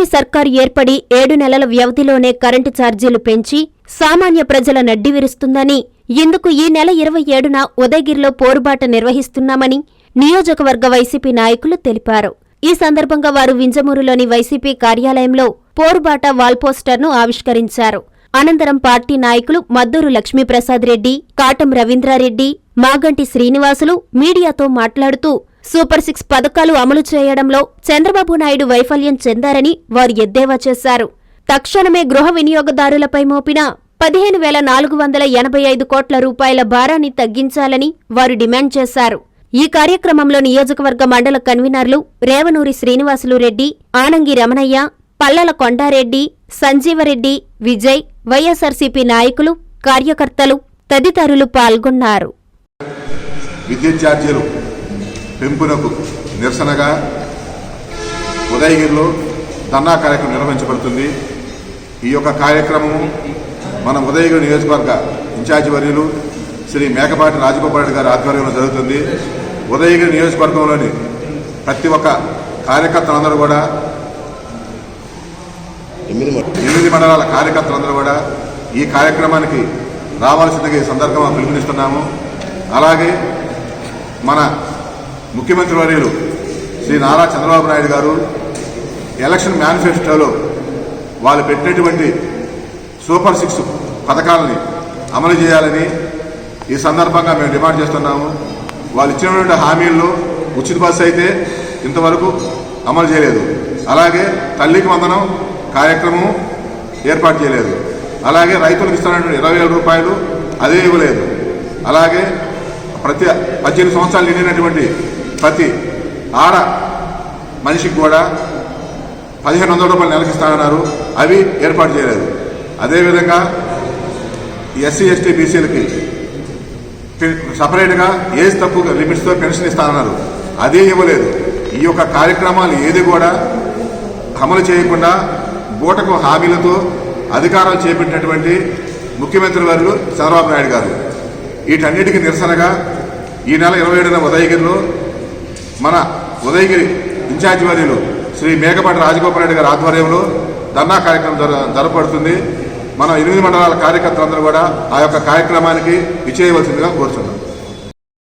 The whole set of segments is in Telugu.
కూటమి సర్కారు ఏర్పడి ఏడు నెలల వ్యవధిలోనే కరెంటు ఛార్జీలు పెంచి సామాన్య ప్రజల నడ్డి విరుస్తుందని ఇందుకు ఈ నెల ఇరవై ఏడున ఉదయగిరిలో పోరుబాట నిర్వహిస్తున్నామని నియోజకవర్గ వైసీపీ నాయకులు తెలిపారు. ఈ సందర్భంగా వారు వింజమూరులోని వైసీపీ కార్యాలయంలో పోరుబాట వాల్పోస్టర్ను ఆవిష్కరించారు. అనంతరం పార్టీ నాయకులు మద్దూరు లక్ష్మీప్రసాద్ రెడ్డి కాటం రవీంద్రారెడ్డి మాగంటి శ్రీనివాసులు మీడియాతో మాట్లాడుతూ సూపర్ సిక్స్ పథకాలు అమలు చేయడంలో చంద్రబాబు నాయుడు వైఫల్యం చెందారని వారు ఎద్దేవా చేశారు. తక్షణమే గృహ వినియోగదారులపై మోపిన పదిహేను వేల నాలుగు వందల ఎనభై ఐదు కోట్ల రూపాయల భారాన్ని తగ్గించాలని వారు డిమాండ్ చేశారు. ఈ కార్యక్రమంలో నియోజకవర్గ మండల కన్వీనర్లు రేవనూరి శ్రీనివాసులు రెడ్డి ఆనంగి రమణయ్య పల్లల కొండారెడ్డి సంజీవరెడ్డి విజయ్ వైఎస్ఆర్సీపీ నాయకులు కార్యకర్తలు తదితరులు పాల్గొన్నారు. విద్యుత్ ఛార్జీలు పెంపునకు నిరసనగా ఉదయగిరిలో ధర్నా కార్యక్రమం నిర్వహించబడుతుంది. ఈ యొక్క కార్యక్రమం మన ఉదయగిరి నియోజకవర్గ ఇన్ఛార్జి వర్యులు శ్రీ మేకపాటి రాజగోపాల్ రెడ్డి గారి ఆధ్వర్యంలో జరుగుతుంది. ఉదయగిరి నియోజకవర్గంలోని ప్రతి ఒక్క కార్యకర్తలందరూ కూడా ఎనిమిది మండలాల కార్యకర్తలందరూ కూడా ఈ కార్యక్రమానికి రావాల్సిందిగా ఈ సందర్భంగా పిలుపునిస్తున్నాము. అలాగే మన ముఖ్యమంత్రి వర్యులు శ్రీ నారా చంద్రబాబు నాయుడు గారు ఎలక్షన్ మేనిఫెస్టోలో వాళ్ళు పెట్టినటువంటి సూపర్ సిక్స్ పథకాలని అమలు చేయాలని ఈ సందర్భంగా మేము డిమాండ్ చేస్తున్నాము. వాళ్ళు ఇచ్చినటువంటి హామీల్లో ఉచిత బస్సు అయితే ఇంతవరకు అమలు చేయలేదు. అలాగే తల్లికి వందనం కార్యక్రమం ఏర్పాటు చేయలేదు. అలాగే రైతులకు ఇస్తున్నటువంటి ఇరవై వేల రూపాయలు అదే ఇవ్వలేదు. అలాగే ప్రతి పద్దెనిమిది సంవత్సరాలు నిండినటువంటి ప్రతి ఆడ మనిషికి కూడా పదిహేను వందల రూపాయలు నెలకి ఇస్తానన్నారు. అవి ఏర్పాటు చేయలేదు. అదేవిధంగా ఎస్సీ ఎస్టీ బీసీలకి సపరేట్గా ఏజ్ తక్కువ లిమిట్స్తో పెన్షన్ ఇస్తానన్నారు. అదే ఇవ్వలేదు. ఈ యొక్క కార్యక్రమాలు ఏది కూడా అమలు చేయకుండా బూటకు హామీలతో అధికారం చేపట్టినటువంటి ముఖ్యమంత్రి వారు చంద్రబాబు నాయుడు గారు. వీటన్నిటికీ నిరసనగా ఈ నెల ఇరవై ఏడున ఉదయగిరిలో మన ఉదయగిరి ఇన్ఛార్జి వర్యులు శ్రీ మేకపాటి రాజగోపాల్ రెడ్డి గారి ఆధ్వర్యంలో ధర్నా కార్యక్రమం జర జరపడుతుంది మన ఎనిమిది మండలాల కార్యకర్తలందరూ కూడా ఆ యొక్క కార్యక్రమానికి విచేయవలసిందిగా కోరుతున్నాం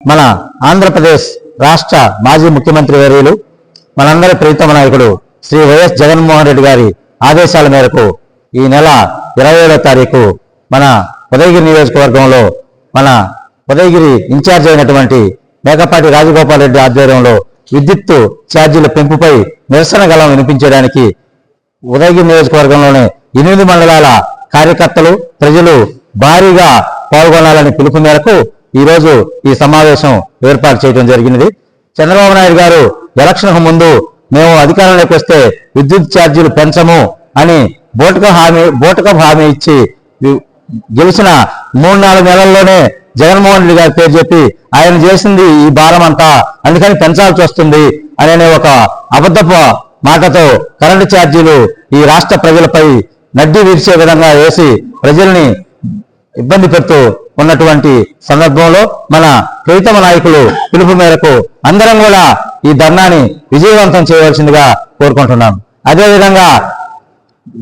మన ఆంధ్రప్రదేశ్ రాష్ట్ర మాజీ ముఖ్యమంత్రి వర్యులు మనందరి ప్రీతమ నాయకుడు శ్రీ వైఎస్ జగన్మోహన్ రెడ్డి గారి ఆదేశాల మేరకు ఈ నెల ఇరవై ఏడో తారీఖు మన ఉదయగిరి నియోజకవర్గంలో మన ఉదయగిరి ఇన్ఛార్జ్ అయినటువంటి మేకపాటి రాజగోపాల్ రెడ్డి ఆధ్వర్యంలో విద్యుత్తు ఛార్జీల పెంపుపై నిరసన గలం వినిపించడానికి ఉదయగిరి నియోజకవర్గంలోని ఎనిమిది మండలాల కార్యకర్తలు ప్రజలు భారీగా పాల్గొనాలని పిలుపు మేరకు ఈరోజు ఈ సమావేశం ఏర్పాటు చేయడం జరిగినది. చంద్రబాబు నాయుడు గారు ఎలక్షన్ ముందు మేము అధికారంలోకి వస్తే విద్యుత్ ఛార్జీలు పెంచము అని బోటక హామీ బోటకం హామీ ఇచ్చి గెలిచిన మూడు నాలుగు నెలల్లోనే జగన్మోహన్ రెడ్డి గారి పేరు చెప్పి ఆయన చేసింది ఈ భారం అంతా. అందుకని పెంచాల్సి వస్తుంది అనే ఒక అబద్ధపు మాటతో కరెంటు ఛార్జీలు ఈ రాష్ట్ర ప్రజలపై నడ్డి విరిచే విధంగా వేసి ప్రజల్ని ఇబ్బంది పెడుతూ ఉన్నటువంటి సందర్భంలో మన ప్రీతమ నాయకులు పిలుపు మేరకు అందరం కూడా ఈ ధర్నాని విజయవంతం చేయవలసిందిగా కోరుకుంటున్నాం. అదేవిధంగా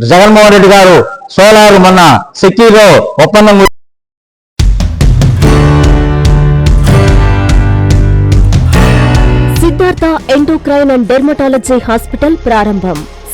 జగన్మోహన్ రెడ్డి గారు సోలార్ మొన్న సిక్కీలో ఒప్పందం ఎండోక్రైన్ అండ్ డెర్మటాలజీ హాస్పిటల్ ప్రారంభం.